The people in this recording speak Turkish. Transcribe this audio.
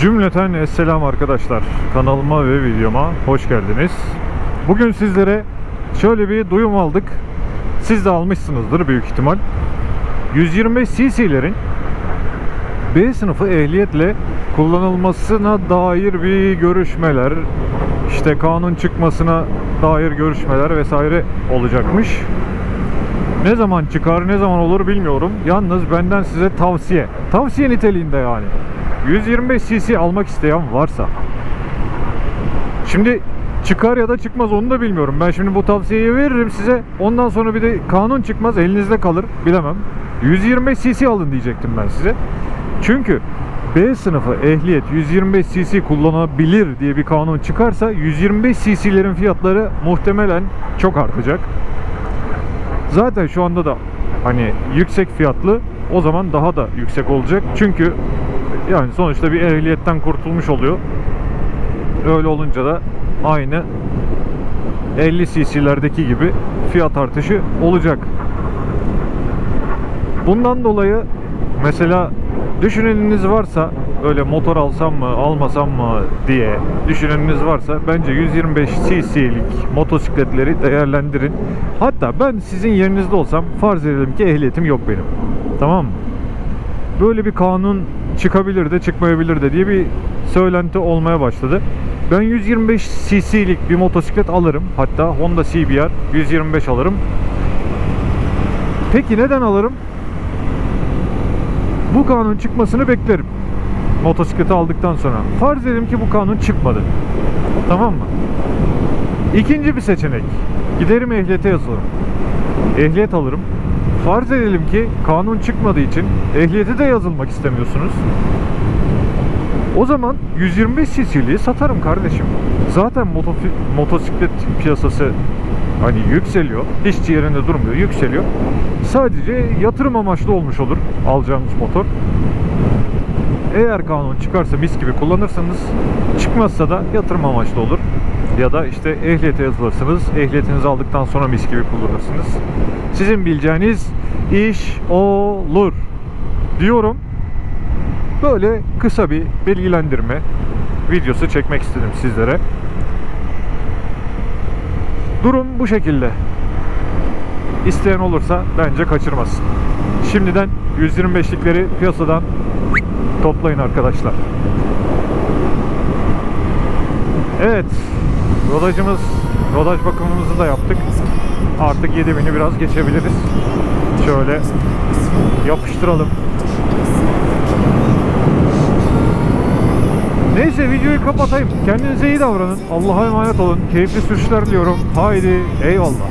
Cümleten Esselam arkadaşlar. Kanalıma ve videoma hoş geldiniz. Bugün sizlere şöyle bir duyum aldık. Siz de almışsınızdır büyük ihtimal. 125 cc'lerin B sınıfı ehliyetle kullanılmasına dair bir görüşmeler, işte kanun çıkmasına dair görüşmeler vesaire olacakmış. Ne zaman çıkar, ne zaman olur bilmiyorum. Yalnız benden size tavsiye. Tavsiye niteliğinde yani. 125 cc almak isteyen varsa. Şimdi çıkar ya da çıkmaz onu da bilmiyorum. Ben şimdi bu tavsiyeyi veririm size. Ondan sonra bir de kanun çıkmaz elinizde kalır. Bilemem. 125 cc alın diyecektim ben size. Çünkü B sınıfı ehliyet 125 cc kullanabilir diye bir kanun çıkarsa 125 cc'lerin fiyatları muhtemelen çok artacak. Zaten şu anda da hani yüksek fiyatlı o zaman daha da yüksek olacak. Çünkü yani sonuçta bir ehliyetten kurtulmuş oluyor. Öyle olunca da aynı 50 cc'lerdeki gibi fiyat artışı olacak. Bundan dolayı mesela düşüneniniz varsa öyle motor alsam mı almasam mı diye düşüneniniz varsa bence 125 cc'lik motosikletleri değerlendirin. Hatta ben sizin yerinizde olsam farz edelim ki ehliyetim yok benim. Tamam mı? Böyle bir kanun çıkabilir de çıkmayabilir de diye bir söylenti olmaya başladı. Ben 125 cc'lik bir motosiklet alırım. Hatta Honda CBR 125 alırım. Peki neden alırım? Bu kanun çıkmasını beklerim. Motosikleti aldıktan sonra. Farz edelim ki bu kanun çıkmadı. Tamam mı? İkinci bir seçenek. Giderim ehliyete yazılırım. Ehliyet alırım. Farz edelim ki kanun çıkmadığı için ehliyete de yazılmak istemiyorsunuz. O zaman 125 cc'liği satarım kardeşim. Zaten motofi- motosiklet piyasası hani yükseliyor. Hiç yerinde durmuyor, yükseliyor. Sadece yatırım amaçlı olmuş olur alacağınız motor. Eğer kanun çıkarsa mis gibi kullanırsınız. Çıkmazsa da yatırım amaçlı olur. Ya da işte ehliyete yazılırsınız. Ehliyetinizi aldıktan sonra mis gibi kullanırsınız. Sizin bileceğiniz iş olur diyorum. Böyle kısa bir bilgilendirme videosu çekmek istedim sizlere. Durum bu şekilde. İsteyen olursa bence kaçırmasın. Şimdiden 125'likleri piyasadan toplayın arkadaşlar. Evet. Rodajımız, rodaj bakımımızı da yaptık. Artık 7000'i biraz geçebiliriz. Şöyle yapıştıralım. Neyse videoyu kapatayım. Kendinize iyi davranın. Allah'a emanet olun. Keyifli sürüşler diliyorum. Haydi eyvallah.